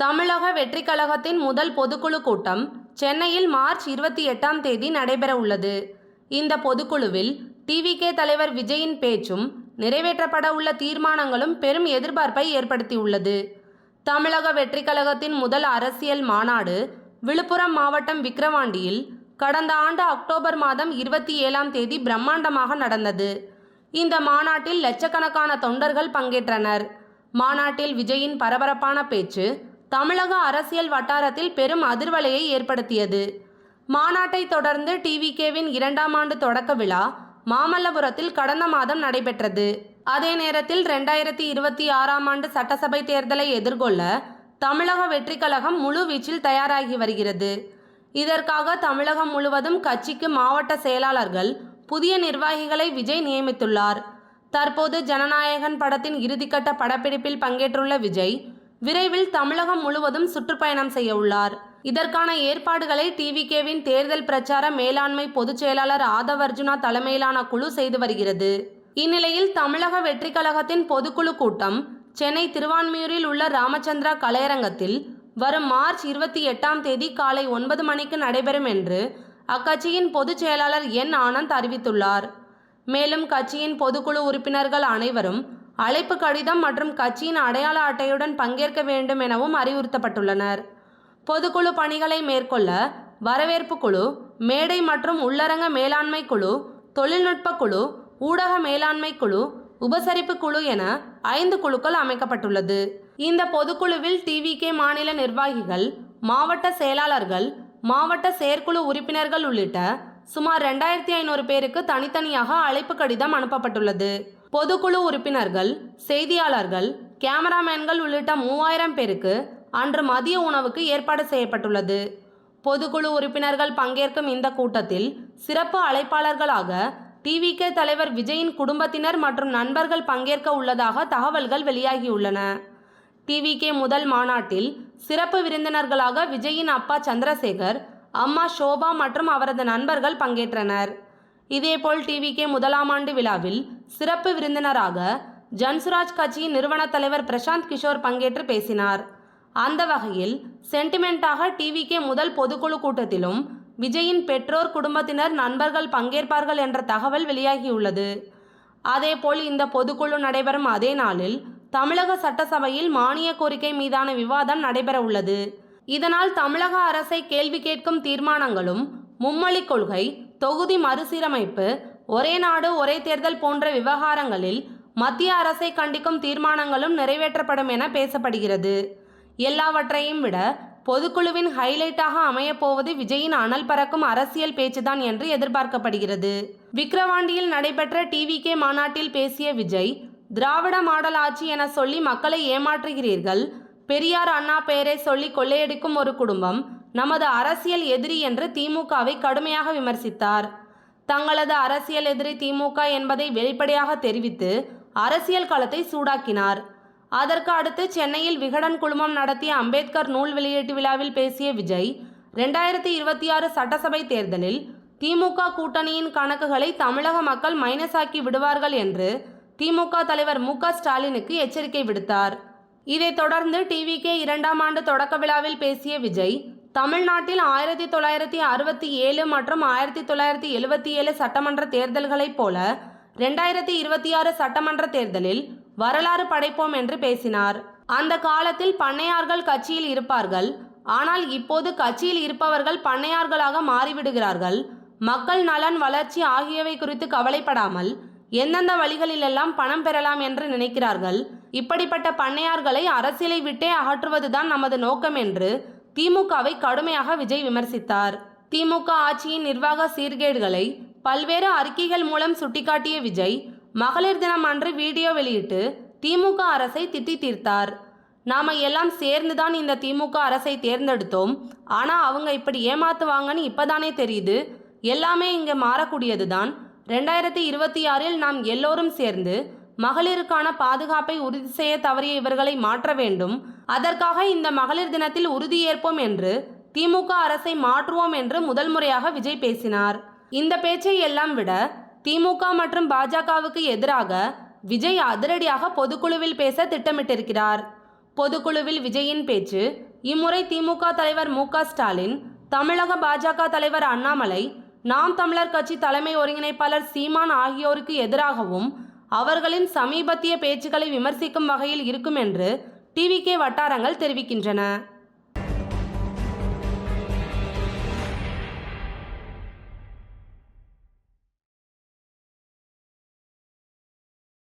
தமிழக வெற்றிக் கழகத்தின் முதல் பொதுக்குழு கூட்டம் சென்னையில் மார்ச் இருபத்தி எட்டாம் தேதி நடைபெற உள்ளது இந்த பொதுக்குழுவில் டிவிகே தலைவர் விஜயின் பேச்சும் நிறைவேற்றப்பட உள்ள தீர்மானங்களும் பெரும் எதிர்பார்ப்பை ஏற்படுத்தியுள்ளது. தமிழக வெற்றிக் கழகத்தின் முதல் அரசியல் மாநாடு விழுப்புரம் மாவட்டம் விக்கிரவாண்டியில் கடந்த ஆண்டு அக்டோபர் மாதம் இருபத்தி ஏழாம் தேதி பிரம்மாண்டமாக நடந்தது. இந்த மாநாட்டில் லட்சக்கணக்கான தொண்டர்கள் பங்கேற்றனர். மாநாட்டில் விஜயின் பரபரப்பான பேச்சு தமிழக அரசியல் வட்டாரத்தில் பெரும் அதிர்வலையை ஏற்படுத்தியது. மாநாட்டை தொடர்ந்து டிவிகேவின் இரண்டாம் ஆண்டு தொடக்க விழா மாமல்லபுரத்தில் கடந்த மாதம் நடைபெற்றது. அதே நேரத்தில் ரெண்டாயிரத்தி இருபத்தி ஆறாம் ஆண்டு சட்டசபை தேர்தலை எதிர்கொள்ள தமிழக வெற்றி கழகம் முழு வீச்சில் தயாராகி வருகிறது. இதற்காக தமிழகம் முழுவதும் கட்சிக்கு மாவட்ட செயலாளர்கள் புதிய நிர்வாகிகளை விஜய் நியமித்துள்ளார். தற்போது ஜனநாயகன் படத்தின் இறுதிக்கட்ட படப்பிடிப்பில் பங்கேற்றுள்ள விஜய் விரைவில் தமிழகம் முழுவதும் சுற்றுப்பயணம் செய்ய உள்ளார். இதற்கான ஏற்பாடுகளை டிவிகேவின் தேர்தல் பிரச்சார மேலாண்மை பொதுச் செயலாளர் ஆதவ் அர்ஜுனா தலைமையிலான குழு செய்து வருகிறது. இந்நிலையில் தமிழக வெற்றிக் கழகத்தின் பொதுக்குழு கூட்டம் சென்னை திருவான்மியூரில் உள்ள ராமச்சந்திரா கலையரங்கத்தில் வரும் மார்ச் இருபத்தி எட்டாம் தேதி காலை ஒன்பது மணிக்கு நடைபெறும் என்று அக்கட்சியின் பொதுச் செயலாளர் என். ஆனந்த் அறிவித்துள்ளார். மேலும் கட்சியின் பொதுக்குழு உறுப்பினர்கள் அனைவரும் அழைப்பு கடிதம் மற்றும் கட்சியின் அடையாள அட்டையுடன் பங்கேற்க வேண்டும் எனவும் அறிவுறுத்தப்பட்டுள்ளனர். பொதுக்குழு பணிகளை மேற்கொள்ள வரவேற்பு குழு மேடை மற்றும் உள்ளரங்க மேலாண்மை குழு தொழில்நுட்ப குழு ஊடக மேலாண்மை குழு உபசரிப்பு குழு என ஐந்து குழுக்கள் அமைக்கப்பட்டுள்ளது. இந்த பொதுக்குழுவில் டிவிகே மாநில நிர்வாகிகள் மாவட்ட செயலாளர்கள் மாவட்ட செயற்குழு உறுப்பினர்கள் உள்ளிட்ட சுமார் ரெண்டாயிரத்தி ஐநூறு பேருக்கு தனித்தனியாக அழைப்பு கடிதம் அனுப்பப்பட்டுள்ளது. பொதுக்குழு உறுப்பினர்கள் செய்தியாளர்கள் கேமராமேன்கள் உள்ளிட்ட மூவாயிரம் பேருக்கு அன்று மதிய உணவுக்கு ஏற்பாடு செய்யப்பட்டுள்ளது. பொதுக்குழு உறுப்பினர்கள் பங்கேற்கும் இந்த கூட்டத்தில் சிறப்பு அழைப்பாளர்களாக டிவிகே தலைவர் விஜயின் குடும்பத்தினர் மற்றும் நண்பர்கள் பங்கேற்க உள்ளதாக தகவல்கள் வெளியாகியுள்ளன. டிவிகே முதல் மாநாட்டில் சிறப்பு விருந்தினர்களாக விஜயின் அப்பா சந்திரசேகர் அம்மா ஷோபா மற்றும் அவரது நண்பர்கள் பங்கேற்றனர். இதேபோல் டிவிகே முதலாம் ஆண்டு விழாவில் சிறப்பு விருந்தினராக ஜன்சுராஜ் கட்சியின் நிறுவன தலைவர் பிரசாந்த் கிஷோர் பங்கேற்று பேசினார். அந்த வகையில் சென்டிமெண்டாக டிவிகே முதல் பொதுக்குழு கூட்டத்திலும் விஜயின் பெற்றோர் குடும்பத்தினர் நண்பர்கள் பங்கேற்பார்கள் என்ற தகவல் வெளியாகியுள்ளது. அதேபோல் இந்த பொதுக்குழு நடைபெறும் அதே நாளில் தமிழக சட்டசபையில் மானிய கோரிக்கை மீதான விவாதம் நடைபெற உள்ளது இதனால் தமிழக அரசை கேள்வி கேட்கும் தீர்மானங்களும் மும்மொழிக் கொள்கை தொகுதி மறுசீரமைப்பு ஒரே நாடு ஒரே தேர்தல் போன்ற விவகாரங்களில் மத்திய அரசை கண்டிக்கும் தீர்மானங்களும் நிறைவேற்றப்படும் என பேசப்படுகிறது. எல்லாவற்றையும் விட பொதுக்குழுவின் ஹைலைட்டாக அமையப்போவது விஜயின் அனல் பறக்கும் அரசியல் பேச்சுதான் என்று எதிர்பார்க்கப்படுகிறது. விக்கிரவாண்டியில் நடைபெற்ற டிவிகே மாநாட்டில் பேசிய விஜய் திராவிட மாடல் ஆட்சி என சொல்லி மக்களை ஏமாற்றுகிறீர்கள் பெரியார் அண்ணா பெயரை சொல்லி கொள்ளையடிக்கும் ஒரு குடும்பம் நமது அரசியல் எதிரி என்று திமுகவை கடுமையாக விமர்சித்தார். தங்களது அரசியல் எதிரி திமுக என்பதை வெளிப்படையாக தெரிவித்து அரசியல் களத்தை சூடாக்கினார். அதற்கு அடுத்து சென்னையில் விகடன் குழுமம் நடத்திய அம்பேத்கர் நூல் வெளியீட்டு விழாவில் பேசிய விஜய் ரெண்டாயிரத்தி இருபத்தி ஆறு சட்டசபை தேர்தலில் திமுக கூட்டணியின் கணக்குகளை தமிழக மக்கள் மைனஸ் ஆக்கி விடுவார்கள் என்று திமுக தலைவர் மு க ஸ்டாலினுக்கு எச்சரிக்கை விடுத்தார். இதைத் தொடர்ந்து டிவிகே இரண்டாம் ஆண்டு தொடக்க விழாவில் பேசிய விஜய் தமிழ்நாட்டில் ஆயிரத்தி தொள்ளாயிரத்தி அறுபத்தி ஏழு மற்றும் ஆயிரத்தி தொள்ளாயிரத்தி எழுபத்தி ஏழு சட்டமன்ற தேர்தல்களைப் போல ரெண்டாயிரத்தி இருபத்தி ஆறு சட்டமன்ற தேர்தலில் வரலாறு படைப்போம் என்று பேசினார். அந்த காலத்தில் பண்ணையார்கள் கட்சியில் இருப்பார்கள். ஆனால் இப்போது கட்சியில் இருப்பவர்கள் பண்ணையார்களாக மாறிவிடுகிறார்கள். மக்கள் நலன் வளர்ச்சி ஆகியவை குறித்து கவலைப்படாமல் எந்தெந்த வழிகளிலெல்லாம் பணம் பெறலாம் என்று நினைக்கிறார்கள். இப்படிப்பட்ட பண்ணையார்களை அரசியலை விட்டே அகற்றுவதுதான் நமது நோக்கம் என்று திமுகவை கடுமையாக விஜய் விமர்சித்தார். திமுக ஆட்சியின் நிர்வாக சீர்கேடுகளை பல்வேறு அறிக்கைகள் மூலம் சுட்டிக்காட்டிய விஜய் மகளிர் தினம் அன்று வீடியோ வெளியிட்டு திமுக அரசை திட்டி தீர்த்தார். நாம எல்லாம் சேர்ந்துதான் இந்த திமுக அரசை தேர்ந்தெடுத்தோம். ஆனா அவங்க இப்படி ஏமாத்துவாங்கன்னு இப்பதானே தெரியுது. எல்லாமே இங்க மாறக்கூடியதுதான். ரெண்டாயிரத்தி இருபத்தி ஆறில் நாம் எல்லோரும் சேர்ந்து மகளிருக்கான பாதுகாப்பை உறுதி செய்ய தவறிய இவர்களை மாற்ற வேண்டும். அதற்காக இந்த மகளிர் தினத்தில் உறுதியேற்போம் என்று திமுக அரசை மாற்றுவோம் என்று முதல் முறையாக விஜய் பேசினார். இந்த பேச்சை எல்லாம் விட திமுக மற்றும் பாஜகவுக்கு எதிராக விஜய் அதிரடியாக பொதுக்குழுவில் பேச திட்டமிட்டிருக்கிறார். பொதுக்குழுவில் விஜயின் பேச்சு இம்முறை திமுக தலைவர் மு ஸ்டாலின் தமிழக பாஜக தலைவர் அண்ணாமலை நாம் தமிழர் கட்சி தலைமை ஒருங்கிணைப்பாளர் சீமான் ஆகியோருக்கு எதிராகவும் அவர்களின் சமீபத்திய பேச்சுக்களை விமர்சிக்கும் வகையில் இருக்கும் என்று டிவிகே வட்டாரங்கள் தெரிவிக்கின்றன.